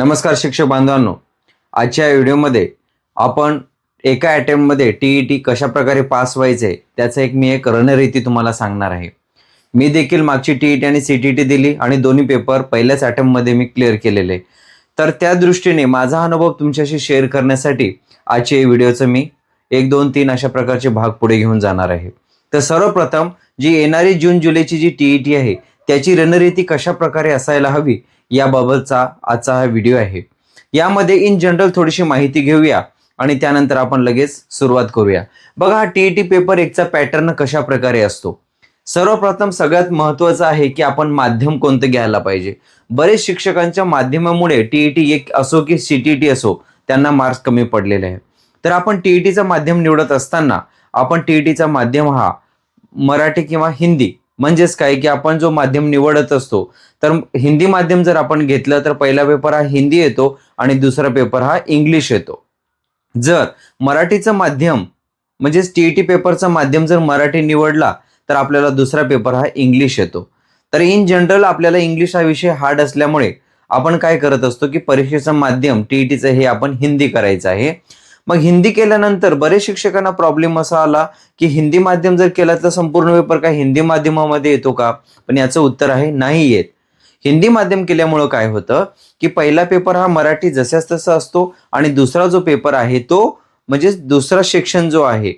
नमस्कार शिक्षक बांधवांनो. आजच्या व्हिडिओमध्ये आपण एका अटेम्प्टमध्ये टी ई टी कशाप्रकारे पास पास व्हायचे त्याचं एक मी एक रणरीती तुम्हाला सांगणार आहे. मी देखील मागची टी ई टी आणि सी टी टी दिली आणि दोन्ही पेपर पहिल्याच अटेम्प्टमध्ये मी क्लिअर केलेले. तर त्या दृष्टीने माझा अनुभव तुमच्याशी शेअर करण्यासाठी आजच्या व्हिडिओचं मी एक दोन तीन अशा प्रकारचे भाग पुढे घेऊन जाणार आहे. तर सर्वप्रथम जी येणारी जून जुलैची जी टी ई टी आहे त्याची रणनीती कशा प्रकारे असायला हवी याबाबतचा आजचा हा व्हिडिओ आहे. यामध्ये इन जनरल थोडीशी माहिती घेऊया आणि त्यानंतर आपण लगेच सुरुवात करूया. बघा हा टी टी पेपर एकचा पॅटर्न कशा प्रकारे असतो? सर्वप्रथम सगळ्यात महत्वाचं आहे की आपण माध्यम कोणतं घ्यायला पाहिजे. बरेच शिक्षकांच्या माध्यमामुळे टीईटी एक असो की सीटीटी असो त्यांना मार्क्स कमी पडलेले आहे तर आपण टीईटीचं माध्यम निवडत असताना आपण टीईटीचा माध्यम हा मराठी किंवा हिंदी म्हणजेच काय की आपण जो माध्यम निवडत असतो तर हिंदी माध्यम जर आपण घेतलं तर पहिला पेपर हा हिंदी येतो आणि दुसरा पेपर हा इंग्लिश येतो. जर मराठीचं माध्यम म्हणजेच टी ई टी पेपरचं माध्यम जर मराठी निवडला तर आपल्याला दुसरा पेपर हा इंग्लिश येतो. तर इन जनरल आपल्याला इंग्लिश हा विषय हार्ड असल्यामुळे आपण काय करत असतो की परीक्षेचं माध्यम टी ईटीचं हे आपण हिंदी करायचं आहे. मग हिंदी केल्यानंतर बरेच शिक्षकांना प्रॉब्लेम असा आला की हिंदी माध्यम जर केला तर संपूर्ण पेपर काय हिंदी माध्यमामध्ये येतो का? पण याचं उत्तर आहे नाही येत. हिंदी माध्यम केल्यामुळं काय होतं की पहिला पेपर हा मराठी जशाच तसा असतो आणि दुसरा जो पेपर आहे तो म्हणजे दुसरा सेक्शन जो आहे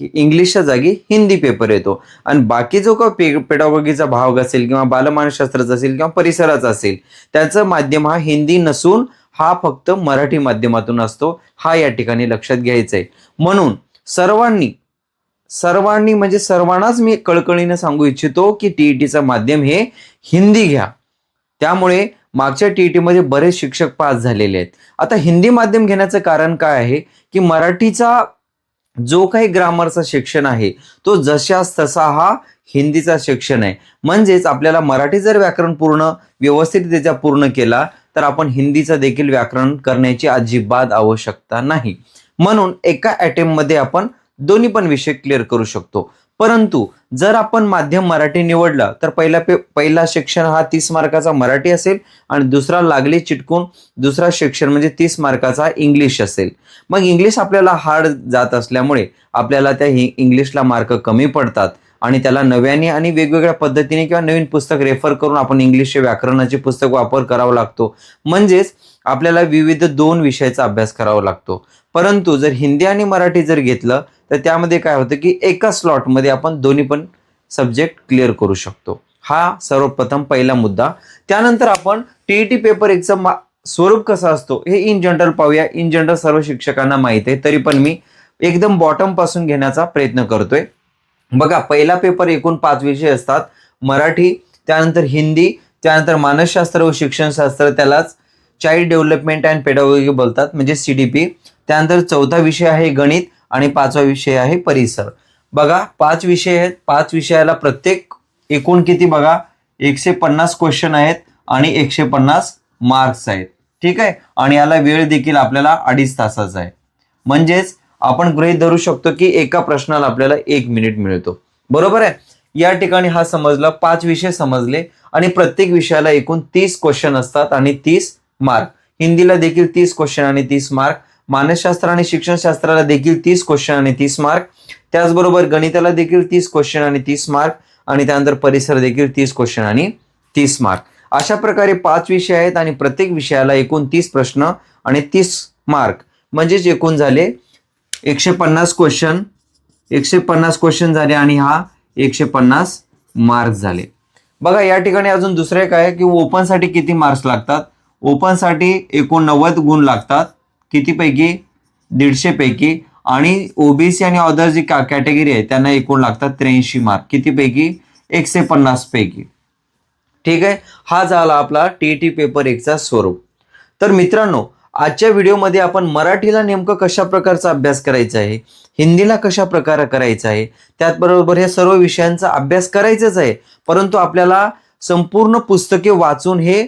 इंग्लिशच्या जागी हिंदी पेपर येतो. आणि बाकी जो का पे पेडॉगॉगीचा भाग असेल किंवा बालमानसशास्त्राचा असेल किंवा परिसराचा असेल त्याचं माध्यम हा हिंदी नसून हा फक्त मराठी माध्यमातून असतो. हा या ठिकाणी लक्षात घ्यायचा आहे म्हणून सर्वांनी सर्वांनी म्हणजे सर्वांनाच मी कळकळीने सांगू इच्छितो की टीईटीचं माध्यम हे हिंदी घ्या. त्यामुळे मागच्या टी ई टीमध्ये बरेच शिक्षक पास झालेले आहेत. आता हिंदी माध्यम घेण्याचं कारण काय आहे? की मराठीचा जो काही ग्रामरचा सेक्शन आहे तो जशास तसा हा हिंदीचा सेक्शन आहे. म्हणजेच आपल्याला मराठी जर व्याकरण पूर्ण व्यवस्थितरित्या पूर्ण केला तर आपण हिंदीचं देखील व्याकरण करण्याची अजिबात आवश्यकता नाही. म्हणून एका अटेम्प्टमध्ये आपण दोन्ही पण विषय क्लिअर करू शकतो. परंतु जर आपण माध्यम मराठी निवडला तर पहिला पे पहिला शिक्षण हा तीस मार्काचा मराठी असेल आणि दुसरा लागली चिटकून दुसरा शिक्षण म्हणजे तीस मार्काचा इंग्लिश असेल. मग इंग्लिश आपल्याला हार्ड जात असल्यामुळे आपल्याला त्या इंग्लिशला मार्क कमी पडतात. आणि त्याला नव्याने आणि वेगवेगळ्या पद्धतीने किंवा नवीन पुस्तक रेफर करून आपण इंग्लिशचे व्याकरणाचे पुस्तक वापर करावा लागतो. म्हणजेच आपल्याला विविध दोन विषयाचा अभ्यास करावा लागतो. परंतु जर हिंदी आणि मराठी जर घेतलं तर त्यामध्ये काय होतं की एका स्लॉटमध्ये आपण दोन्ही पण सब्जेक्ट क्लिअर करू शकतो. हा सर्वप्रथम पहिला मुद्दा. त्यानंतर आपण टी पेपर एकचं मा स्वरूप कसं असतो हे इन जनरल पाहूया. इन जनरल सर्व शिक्षकांना माहिती आहे तरी पण मी एकदम बॉटमपासून घेण्याचा प्रयत्न करतोय. बघा पहिला पेपर एकूण पाच विषय असतात. मराठी त्यानंतर हिंदी त्यानंतर मानसशास्त्र व शिक्षणशास्त्र त्यालाच चाइल्ड डेव्हलपमेंट अँड पेडागोगी बोलतात म्हणजे सी डी पी त्यानंतर चौथा विषय आहे गणित आणि पाचवा विषय आहे परिसर. बघा पाच विषय आहेत. पाच विषयाला प्रत्येक एकूण किती बघा? एकशे पन्नास क्वेश्चन आहेत आणि एकशे पन्नास मार्क्स आहेत. ठीक आहे? आणि याला वेळ देखील आपल्याला अडीच तासाचा आहे. म्हणजेच आपण गृहीत धरू शकतो की एका प्रश्नाला आपल्याला एक मिनिट मिळतो. बरोबर आहे? या ठिकाणी हा समजला पाच विषय समजले आणि प्रत्येक विषयाला एकूण तीस क्वेश्चन असतात आणि तीस मार्क हिंदीला देखील तीस क्वेश्चन आणि तीस मार्क मानसशास्त्र आणि शिक्षणशास्त्राला देखील तीस क्वेश्चन आणि तीस मार्क त्याचबरोबर गणिताला देखील तीस क्वेश्चन आणि तीस मार्क आणि त्यानंतर परिसर देखील तीस क्वेश्चन आणि तीस मार्क अशा प्रकारे पाच विषय आहेत आणि प्रत्येक विषयाला एकूण तीस प्रश्न आणि तीस मार्क म्हणजेच एकूण झाले एकशे पन्नास क्वेश्चन एकशे पन्नास क्वेश्चन झाले आणि हा एकशे पन्नास मार्क्स झाले. बघा या ठिकाणी अजून दुसरं एक आहे की ओपनसाठी किती मार्क्स लागतात? ओपनसाठी एकोणनव्वद गुण लागतात कितीपैकी? दीडशेपैकी. आणि ओबीसी आणि अदर जी का कॅटेगरी आहे त्यांना एकूण लागतात त्र्याऐंशी मार्क कितीपैकी? एकशे पन्नास पैकी. ठीक आहे? हा झाला आपला टी टी पेपर एकचा स्वरूप. तर मित्रांनो आजच्या व्हिडिओमध्ये आपण मराठीला नेमकं कशा प्रकारचा अभ्यास करायचा आहे हिंदीला कशा प्रकार करायचा आहे त्याचबरोबर या सर्व विषयांचा अभ्यास करायचाच आहे परंतु आपल्याला संपूर्ण पुस्तके वाचून हे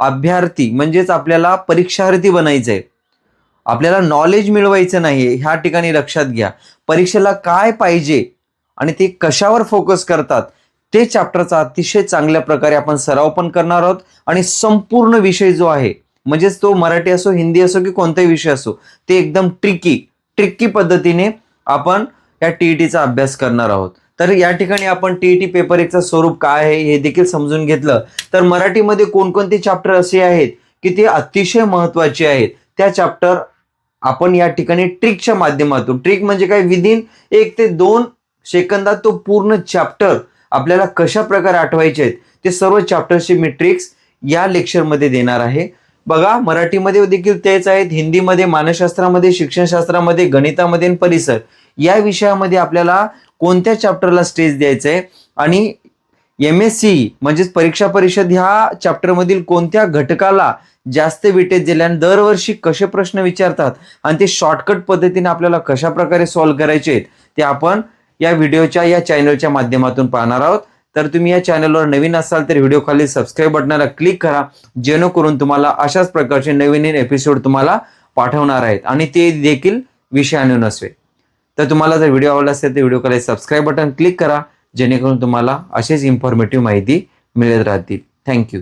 अभ्यार्थी म्हणजेच आपल्याला परीक्षार्थी बनायचं आहे. आपल्याला नॉलेज मिळवायचं नाही ह्या ठिकाणी लक्षात घ्या. परीक्षेला काय पाहिजे आणि ते कशावर फोकस करतात ते चॅप्टरचा अतिशय चांगल्या प्रकारे आपण सराव पण करणार आहोत आणि संपूर्ण विषय जो आहे म्हणजेच तो मराठी असो हिंदी असो की कोणताही विषय असो ते एकदम ट्रिकी ट्रिकी पद्धतीने आपण या टीईटीचा अभ्यास करणार आहोत. तर या ठिकाणी आपण टीईटी पेपर एकचं स्वरूप काय आहे हे देखील समजून घेतलं. तर मराठीमध्ये कोणकोणते चॅप्टर असे आहेत की ते अतिशय महत्त्वाचे आहेत त्या चॅप्टर आपण या ठिकाणी ट्रिकच्या माध्यमातून ट्रिक म्हणजे काय? विदिन एक ते दोन सेकंदात तो पूर्ण चॅप्टर आपल्याला कशा प्रकारे आठवायचे आहेत ते सर्व चॅप्टरची मी ट्रिक्स या लेक्चरमध्ये देणार आहे. बघा मराठीमध्ये देखील तेच आहेत. हिंदीमध्ये मानसशास्त्रामध्ये शिक्षणशास्त्रामध्ये गणितामध्ये आणि परिसर. या विषयामध्ये आपल्याला कोणत्या चॅप्टरला स्टेज द्यायचं आहे आणि एम एस सी म्हणजेच परीक्षा परिषद ह्या चॅप्टरमधील कोणत्या घटकाला जास्त विटेज दिले आणि दरवर्षी कसे प्रश्न विचारतात आणि ते शॉर्टकट पद्धतीने आपल्याला कशा प्रकारे सॉल्व्ह करायचे आहेत ते आपण या व्हिडिओच्या या चॅनलच्या माध्यमातून पाहणार आहोत. तर तुम्ही या चॅनलवर नवीन असाल तर व्हिडिओ खाली सबस्क्राईब बटनाला क्लिक करा. जेणेकरून तुम्हाला अशाच प्रकारचे नवीन नवीन एपिसोड तुम्हाला पाठवणार आहेत. आणि ते देखील विषयाने नसवे तर तुम्हाला जर व्हिडिओ आवडला असेल तर व्हिडिओ खाली सबस्क्राईब बटन क्लिक करा. जेणेकरून तुम्हाला असेच इन्फॉर्मेटिव्ह माहिती मिळत राहतील. थँक्यू